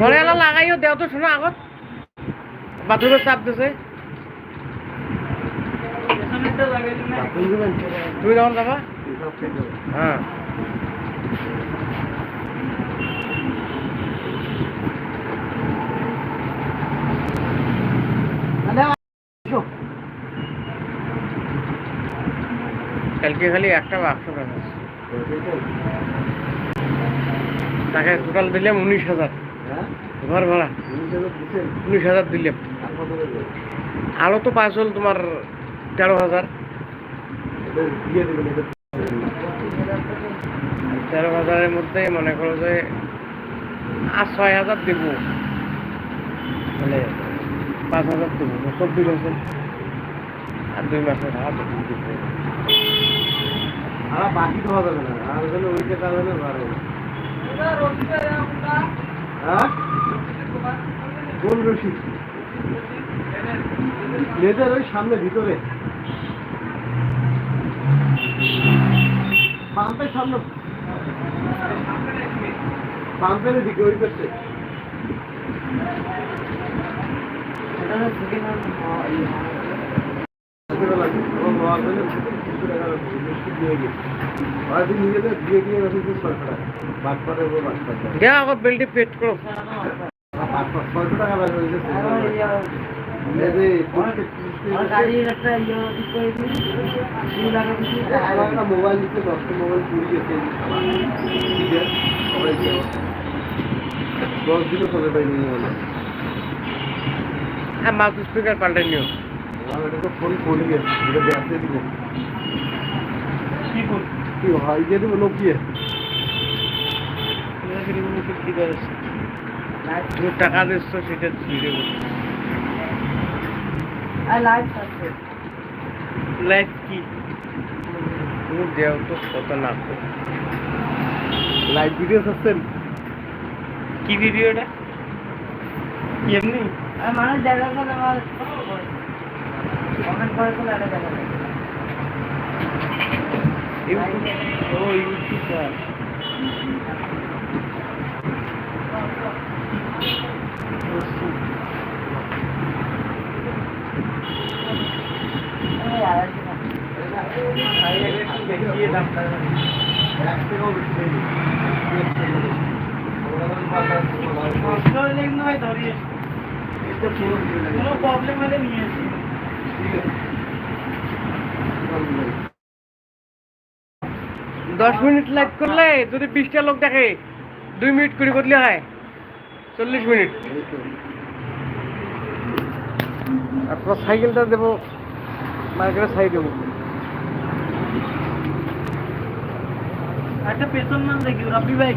ঘরে লাগাইও, দেও তো শোনো আগত। বাথরুমের চাপ দিছে। তুমি যখন যাবা? হ্যাঁ। কালকে খালি একটা বাক্স টাকা টোটাল দিলাম উনিশ হাজার। ঘর ভাড়া। উনিশ হাজার দিলাম। আলো তো পাঁচ হল তোমার তেরো হাজার। তেরো হাজারের মধ্যে মনে করো যে আর ছয় হাজার দেবো। মানে পাঁচ হাজার দেবো চব্বিশ হাজার। আর দুই মাসের ভাড়া দেবো। আর বাকি তো হবে না। আর হলে ওই টাকা হলে হ্যাঁ কোন রশিদ লেজার ওই সামনে ভিতরে পাম্পের সামনে পাম্পের দিকে ওই করছে নিজেদের বেলটি পেট করো। মোবাইল দশটা মোবাইল চুরি গেছে দশ দিনও হ্যাঁ মাউথ স্পিকার পাল্টে নিও আমার এটা তো ফোন করে গেছে এটা ব্যাসে দিব। কি হয়? দিয়ে দেবো নোকিয়া তুমি টাকা দিচ্ছ সেটা দেবো। লাইফ কি? তুমি দেও তো কত লাইভ ভিডিও করছেন কি ভিডিওটা এমনি? মানুষ দেখা গেলে আমার কমেন্ট করে তো দেখা কোনো প্রবলেম হলে নিয়ে আসি ঠিক আছে। দশ মিনিট লাইভ করলে যদি বিশটা লোক দেখে, দুই মিনিট করে করলে হয়, চল্লিশ মিনিট। আপনার সাইকেলটা দেবো, মার্কেটে সাই দেবো। একটা পেছন নাম দেখি রবি ভাই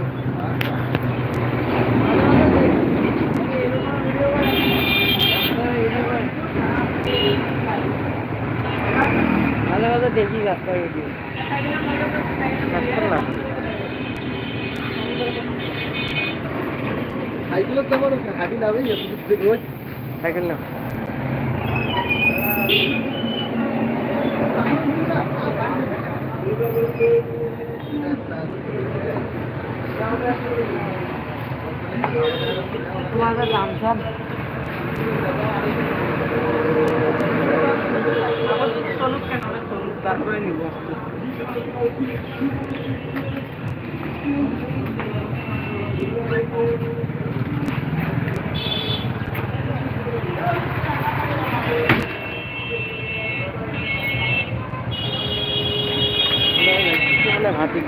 সাইকেল না তোমাদের দাম সব হাতি